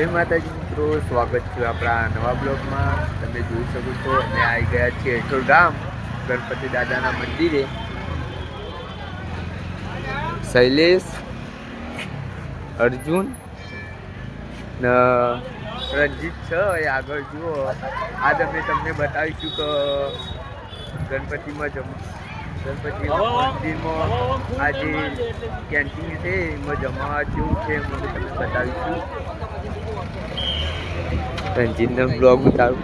જય માતાજી મિત્રો, સ્વાગત છે આપણા નવા બ્લોગમાં. તમે જોઈ શકો છો, અમે આવી ગયા છીએ હેઠોળ ગામ, ગણપતિ દાદાના મંદિરે. શૈલેષ, અર્જુન, ને, રણજીત છે, એ આગળ જુઓ. આજ અમે તમને બતાવીશું કે ગણપતિમાં જમ ગણપતિ આ જે કેન્ટીન છે એમાં જમવા જેવું છે એમાં તમને બતાવીશું. રણજીતનો બ્લોગ ઉતારું.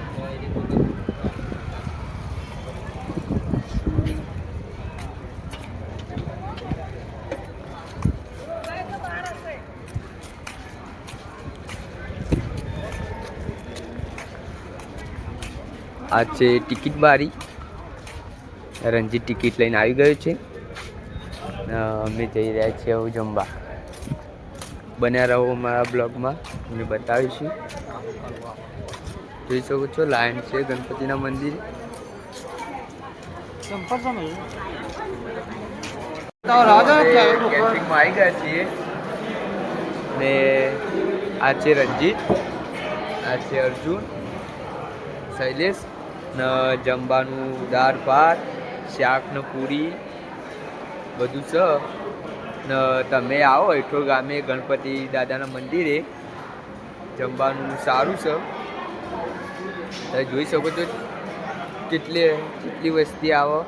આ છે ટિકિટ બારી. રણજીત ટિકિટ લઈને આવી ગયો છે. અમે જઈ રહ્યા છીએ હવે જમવા. બન્યા રહો મારા બ્લોગમાં અમે બતાવીશું. જોઈ શકો છો લાઈન છે ગણપતિના મંદિરે. આવી ગયા છીએ. ને આ છે રણજીત આ છે અર્જુન, શૈલેષ, ને જમવાનું દાળ, ભાત શાક ને પૂરી, બધું છે. ને તમે આવો એઠો ગામે ગણપતિ દાદાના મંદિરે. જમવાનું સારું છે. તમે જોઈ શકો છો કેટલી કેટલી વસ્તી આવો.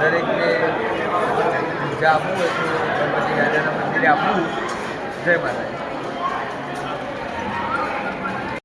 દરેકને પૂજા આપવું હોય તો ગણપતિ દાદાના મંદિરે આપવું. જય માતાજી.